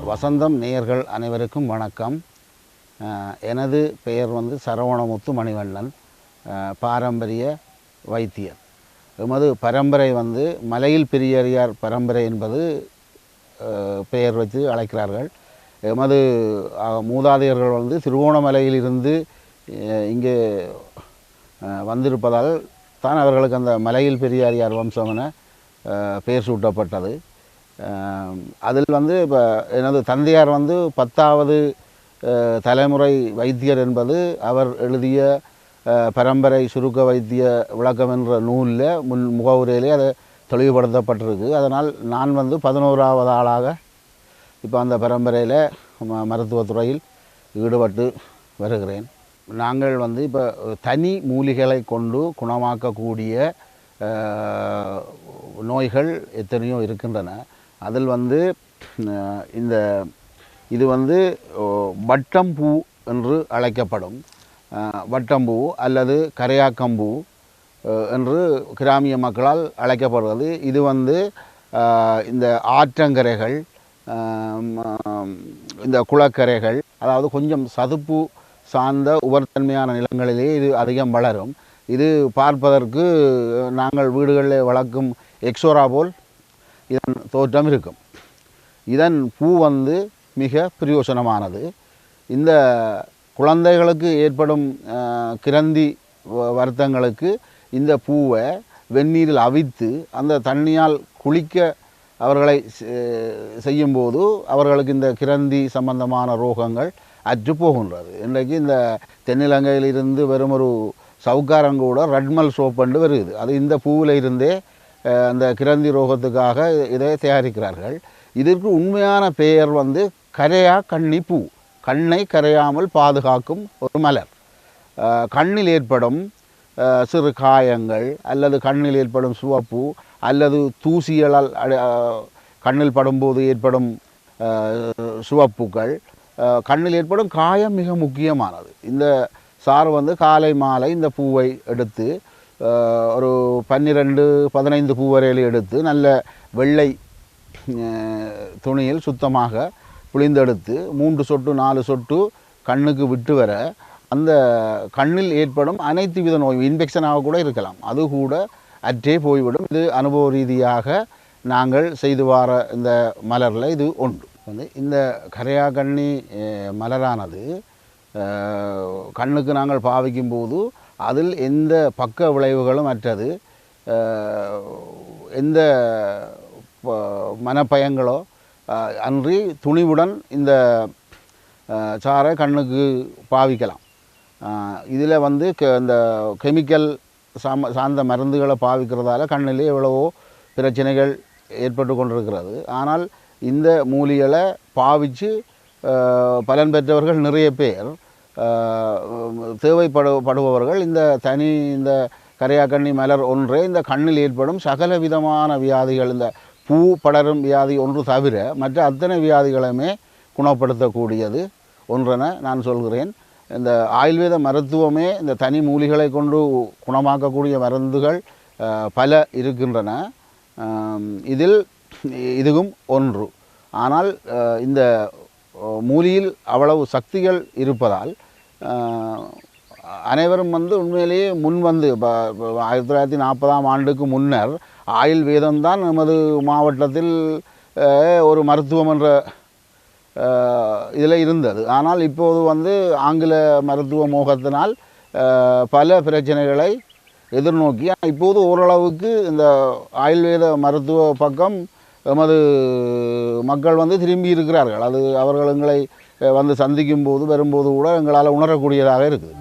வசந்தம் நேயர்கள் அனைவருக்கும் வணக்கம். எனது பெயர் வந்து சரவணமுத்து மணிவண்ணன் பாரம்பரிய வைத்தியர். எமது பரம்பரை வந்து மலையில் பெரியறியார் பரம்பரை என்பது பெயர் வச்சு அழைக்கிறார்கள். எமது மூதாதையர்கள் வந்து திருவோணமலையிலிருந்து இருந்து இங்கே வந்திருப்பதால் தான் அவர்களுக்கு அந்த மலையில் பெரியாரியார் வம்சம் என பெயர் சூட்டப்பட்டது. அதில் வந்து இப்போ எனது தந்தையார் வந்து பத்தாவது தலைமுறை வைத்தியர் என்பது அவர் எழுதிய பரம்பரை சுருக்க வைத்திய விளக்கம் என்ற நூலில் முன் முகவுரையிலே அது தெளிவுபடுத்தப்பட்டிருக்கு. அதனால் நான் வந்து பதினோராவது ஆளாக இப்போ அந்த பரம்பரையில் ம- மருத்துவத்துறையில் ஈடுபட்டு வருகிறேன். நாங்கள் வந்து இப்போ தனி மூலிகளை கொண்டு குணமாக்கக்கூடிய நோய்கள் எத்தனையோ இருக்கின்றன. அதில் வந்து இந்த இது வந்து வட்டம்பூ என்று அழைக்கப்படும். வட்டம்பூ அல்லது கரையாக்கம்பூ என்று கிராமிய மக்களால் அழைக்கப்படுறது இது வந்து இந்த ஆற்றங்கரைகள் இந்த குளக்கரைகள் அதாவது கொஞ்சம் சதுப்பு சார்ந்த உபர்த்தன்மையான நிலங்களிலே இது அதிகம் வளரும். இது பார்ப்பதற்கு நாங்கள் வீடுகளில் வளர்க்கும் எக்ஸோரா போல் இதன் தோற்றம் இருக்கும். இதன் பூ வந்து மிக பிரயோசனமானது. இந்த குழந்தைகளுக்கு ஏற்படும் கிரந்தி வ- வருத்தங்களுக்கு இந்த பூவை வெந்நீரில் அவித்து அந்த தண்ணியால் குளிக்க அவர்களை செ- செய்யும்போது அவர்களுக்கு இந்த கிரந்தி சம்பந்தமான ரோகங்கள் அற்று போகின்றது. இன்றைக்கு இந்த தென்னிலங்கையிலிருந்து வெறும் ஒரு சவுக்காரங்கூட ரெட்மல் சோப்பண்டு வருது அது இந்த பூவில் இருந்தே அந்த கிரந்தி ரோகத்துக்காக இதை தயாரிக்கிறார்கள். இதற்கு உண்மையான பெயர் வந்து கரையா கண்ணி பூ. கண்ணை கரையாமல் பாதுகாக்கும் ஒரு மலர். கண்ணில் ஏற்படும் சிறு காயங்கள் அல்லது கண்ணில் ஏற்படும் சுவப்பு அல்லது தூசிகளால் கண்ணில் படும்போது ஏற்படும் சுவப்புகள். கண்ணில் ஏற்படும் காயம் மிக முக்கியமானது. இந்த சார் வந்து காலை மாலை இந்த பூவை எடுத்து ஒரு பன்னிரெண்டு பதினைந்து பூ வரையில் எடுத்து நல்ல வெள்ளை துணியில் சுத்தமாக புளிந்தெடுத்து மூன்று சொட்டு நாலு சொட்டு கண்ணுக்கு விட்டு வர அந்த கண்ணில் ஏற்படும் அனைத்து வித நோய் இன்ஃபெக்ஷனாக கூட இருக்கலாம். அது கூட அற்றே போய்விடும். இது அனுபவ ரீதியாக நாங்கள் செய்து வார இந்த மலரில் இது உண்டு. வந்து இந்த கரையா கண்ணி மலரானது கண்ணுக்கு நாங்கள் பாவிக்கும் போது அதில் எந்த பக்க விளைவுகளும் அற்றது. எந்த ப- மனப்பயங்களோ அன்றி துணிவுடன் இந்த சாரை சாறை கண்ணுக்கு பாவிக்கலாம். இதில் வந்து இந்த கெமிக்கல் சாம சார்ந்த மருந்துகளை பாவிக்கிறதால கண்ணிலே எவ்வளவோ பிரச்சனைகள் ஏற்பட்டு கொண்டிருக்கிறது. ஆனால் இந்த மூலிகளை பாவித்து பலன் பெற்றவர்கள் நிறைய பேர். தேவைப்படுபவர்கள் தேவைப்படு படுபவர்கள் இந்த தனி இந்த கரையாக்கண்ணி மலர் ஒன்றே இந்த கண்ணில் ஏற்படும் சகல விதமான வியாதிகள். இந்த பூ படரும் வியாதி ஒன்று தவிர மற்ற அத்தனை வியாதிகளுமே குணப்படுத்தக்கூடியது ஒன்றென நான் சொல்கிறேன். இந்த ஆயுர்வேத மருத்துவமே இந்த தனி மூலிகளை கொண்டு குணமாக்கக்கூடிய மருந்துகள் பல இருக்கின்றன. இதில் இதுவும் ஒன்று. ஆனால் இந்த மூலியில் அவ்வளவு சக்திகள் இருப்பதால் அனைவரும் வந்து உண்மையிலேயே முன் வந்து இப்போ ஆயிரத்தி தொள்ளாயிரத்தி நாற்பதாம் ஆண்டுக்கு முன்னர் ஆயுள் வேதம்தான் நமது மாவட்டத்தில் ஒரு மருத்துவம் என்ற இதில் இருந்தது. ஆனால் இப்போது வந்து ஆங்கில மருத்துவ மோகத்தினால் பல பிரச்சனைகளை எதிர்நோக்கி இப்போது ஓரளவுக்கு இந்த ஆயுர்வேத மருத்துவ பக்கம் எமது மக்கள் வந்து திரும்பி இருக்கிறார்கள். அது அவர்கள் எங்களை வந்து சந்திக்கும் போது வரும்போது கூட எங்களால் உணரக்கூடியதாக இருக்குது.